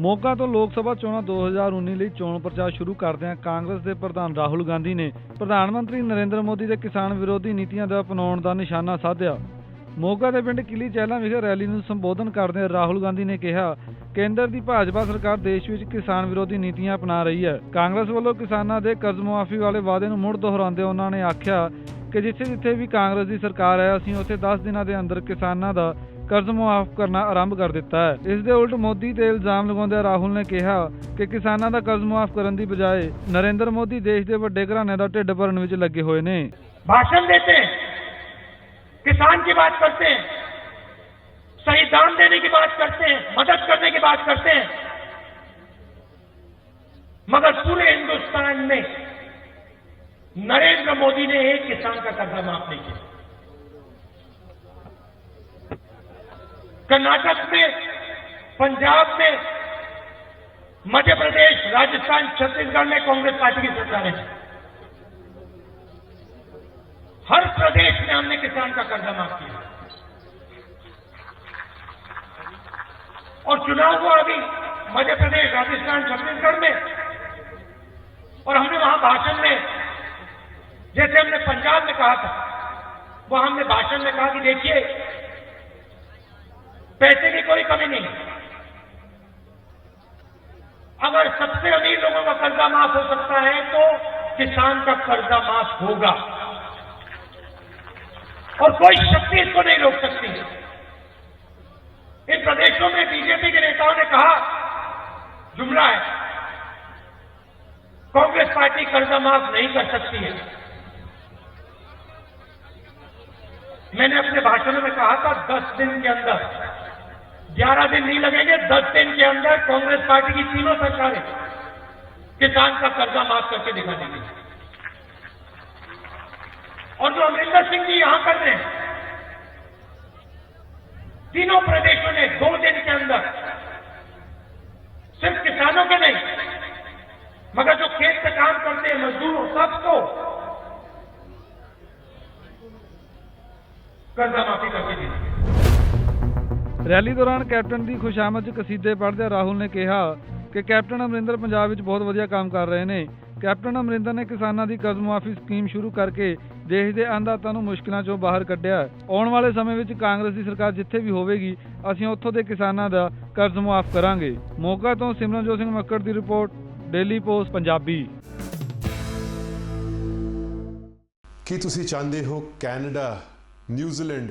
ਮੋਗਾ ਤੋਂ ਲੋਕ ਸਭਾ ਚੋਣਾਂ 2019 ਲਈ ਚੋਣ ਪ੍ਰਚਾਰ ਸ਼ੁਰੂ ਕਰਦਿਆਂ ਕਾਂਗਰਸ ਦੇ ਪ੍ਰਧਾਨ ਰਾਹੁਲ ਗਾਂਧੀ ਨੇ ਪ੍ਰਧਾਨ ਮੰਤਰੀ ਨਰਿੰਦਰ ਮੋਦੀ ਦੇ ਕਿਸਾਨ ਵਿਰੋਧੀ ਨੀਤੀਆਂ ਦਾ ਅਪਣਾਉਣ ਦਾ ਨਿਸ਼ਾਨਾ ਸਾਧਿਆ। ਮੋਗਾ ਦੇ ਪਿੰਡ ਕਿਲੀ ਚਹਿਲਾਂ ਵਿਖੇ ਰੈਲੀ ਨੂੰ ਸੰਬੋਧਨ ਕਰਦਿਆਂ ਰਾਹੁਲ ਗਾਂਧੀ ਨੇ ਕਿਹਾ, ਕੇਂਦਰ ਦੀ ਭਾਜਪਾ ਸਰਕਾਰ ਦੇਸ਼ ਵਿੱਚ ਕਿਸਾਨ ਵਿਰੋਧੀ ਨੀਤੀਆਂ ਅਪਣਾ ਰਹੀ ਹੈ। ਕਾਂਗਰਸ ਵੱਲੋਂ ਕਿਸਾਨਾਂ ਦੇ ਕਰਜ਼ ਮੁਆਫੀ ਵਾਲੇ ਵਾਅਦੇ ਨੂੰ ਮੁੜ ਦੁਹਰਾਉਂਦੇ ਉਹਨਾਂ ਨੇ ਆਖਿਆ ਕਿ ਜਿੱਥੇ ਜਿੱਥੇ ਵੀ ਕਾਂਗਰਸ ਦੀ ਸਰਕਾਰ ਹੈ, ਅਸੀਂ ਉੱਥੇ 10 ਦਿਨਾਂ ਦੇ ਅੰਦਰ ਕਿਸਾਨਾਂ ਦਾ ਕਰਜ਼ ਮੁਆਫ ਕਰਨਾ ਆਰੰਭ ਕਰ ਦਿੱਤਾ ਹੈ ਇਸ ਦੇ ਉਲਟ ਮੋਦੀ ਤੇ ਇਲਜ਼ਾਮ ਲਗਾਉਂਦੇ ਰਾਹੁਲ ਨੇ ਕਿਹਾ ਕਿ ਕਿਸਾਨਾਂ ਦਾ ਕਰਜ਼ ਮੁਆਫ ਕਰਨ ਦੀ ਬਜਾਏ ਨਰਿੰਦਰ ਮੋਦੀ ਦੇਸ਼ ਦੇ ਵੱਡੇ ਘਰਾਣਿਆਂ ਦਾ ਢਿੱਡ ਭਰਨ ਵਿੱਚ ਲੱਗੇ ਹੋਏ ਨੇ भाषण देते हैं किसान की बात करते हैं सही दाम देने की बात करते हैं मदद करने की बात करते हैं मगर पूरे हिंदुस्तान में नरेंद्र मोदी ने एक किसान का कर्जा माफ नहीं किया कर्नाटक में, पंजाब में, मध्य प्रदेश, राजस्थान, छत्तीसगढ़ में कांग्रेस पार्टी की सरकार है। हर प्रदेश में हमने किसान का कर्जा माफ़ किया। और चुनाव हुआ अभी, मध्य प्रदेश, राजस्थान, छत्तीसगढ़ में। और हमने वहाँ भाषण में, जैसे हमने पंजाब में कहा था, वहाँ हमने भाषण में कहा कि देखिए पैसे की कोई कमी नहीं। अगर सबसे अमीर लोगों का कर्जा माफ़ हो सकता है तो किसान का कर्जा माफ़ होगा। और कोई शक्ति इसको नहीं रोक सकती। इन प्रदेशों में बीजेपी के नेताओं ने कहा, जुमला है। कांग्रेस पार्टी कर्जा माफ़ नहीं कर सकती है। मैंने अपने भाषण में कहा था, दस दिन के अंदर ग्यारह दिन नहीं लगेंगे, दस दिन के अंदर कांग्रेस पार्टी की तीनों सरकारें किसान का कर्जा माफ़ करके दिखा देंगे। और जो अमरिंदर सिंह जी यहाँ कर रहे हैं, तीनों प्रदेशों ने दो दिन के अंदर सिर्फ़ किसानों के नहीं, मगर जो खेत में काम करते हैं, मजदूरों, सबको कर्जा माफ़ी करके दी ਰੈਲੀ ਦੌਰਾਨ ਕੈਪਟਨ ਦੀ ਖੁਸ਼ਾਮਦ ਕਸੀਦੇ ਪੜ੍ਹਦਿਆਂ ਰਾਹੁਲ ਨੇ ਕਿਹਾ ਕਿ ਕੈਪਟਨ ਅਮਰਿੰਦਰ ਪੰਜਾਬ ਵਿੱਚ ਬਹੁਤ ਵਧੀਆ ਕੰਮ ਕਰ ਰਹੇ ਨੇ। ਕੈਪਟਨ ਅਮਰਿੰਦਰ ਨੇ ਕਿਸਾਨਾਂ ਦੀ ਕਰਜ਼ ਮੁਆਫੀ ਸਕੀਮ ਸ਼ੁਰੂ ਕਰਕੇ ਦੇਸ਼ ਦੇ ਅੰਨਦਾਤਾ ਨੂੰ ਮੁਸ਼ਕਲਾਂ 'ਚੋਂ ਬਾਹਰ ਕੱਢਿਆ। ਆਉਣ ਵਾਲੇ ਸਮੇਂ ਵਿੱਚ ਕਾਂਗਰਸ ਦੀ ਸਰਕਾਰ ਜਿੱਥੇ ਵੀ ਹੋਵੇਗੀ, ਅਸੀਂ ਉੱਥੋਂ ਦੇ ਕਿਸਾਨਾਂ ਦਾ ਕਰਜ਼ ਮੁਆਫ ਕਰਾਂਗੇ। ਮੋਗਾ ਤੋਂ ਸਿਮਰਨਜੋਤ ਸਿੰਘ ਮੱਕੜ ਦੀ ਰਿਪੋਰਟ, ਡੇਲੀ ਪੋਸਟ, ਪੰਜਾਬੀ। ਕੀ ਤੁਸੀਂ ਚਾਹੁੰਦੇ ਹੋ ਕੈਨੇਡਾ, ਨਿਊਜ਼ੀਲੈਂਡ